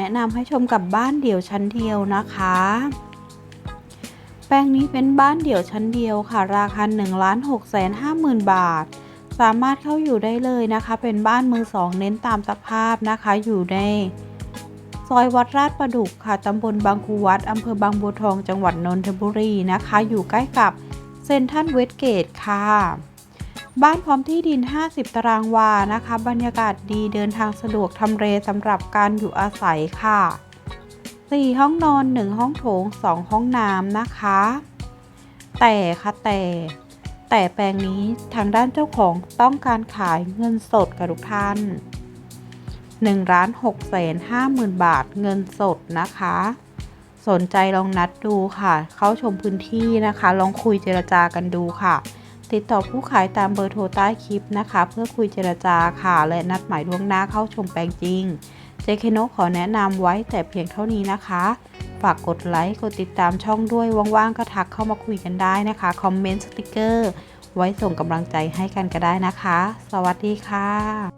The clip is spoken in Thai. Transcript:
แนะนำให้ชมกับบ้านเดี่ยวชั้นเดียวนะคะ แปลงนี้เป็นบ้านเดี่ยวชั้นเดียวค่ะ ราคา1ล้าน6แสน5หมื่นบาท สามารถเข้าอยู่ได้เลยนะคะ เป็นบ้านมือสองเน้นตามสภาพนะคะ อยู่ในซอยวัดราชประดุกค่ะ ตำบลบางคูวัด อำเภอบางบัวทอง จังหวัดนนทบุรีนะคะ อยู่ใกล้กับเซนทรัลเวสเกตค่ะ บ้านพร้อมที่ดิน 50 ตารางวานะคะ บรรยากาศดีเดินทางสะดวกทำเลสำหรับการอยู่อาศัยค่ะ 4 ห้องนอน 1 ห้องโถง 2 ห้องน้ำนะคะ แต่ค่ะแต่แต่แปลงนี้ทางด้านเจ้าของต้องการขายเงินสดกับทุกท่าน1ล้าน6แสน5หมื่นบาทเงินสดนะคะ สนใจลองนัดดูค่ะ เข้าชมพื้นที่นะคะ ลองคุยเจรจากันดูค่ะ ติดต่อผู้ขายตามเบอร์โทรใต้คลิปนะคะ เพื่อคุยเจรจาค่ะ และนัดหมายล่วงหน้าเข้าชมแปลงจริงเจเคโนขอแนะนำไว้แต่เพียงเท่านี้นะคะฝากกดไลค์ กดติดตามช่องด้วย ว่างๆ ก็ทักเข้ามาคุยกันได้นะคะ คอมเมนต์ สติกเกอร์ ไว้ส่งกำลังใจให้กันก็ได้นะคะ สวัสดีค่ะ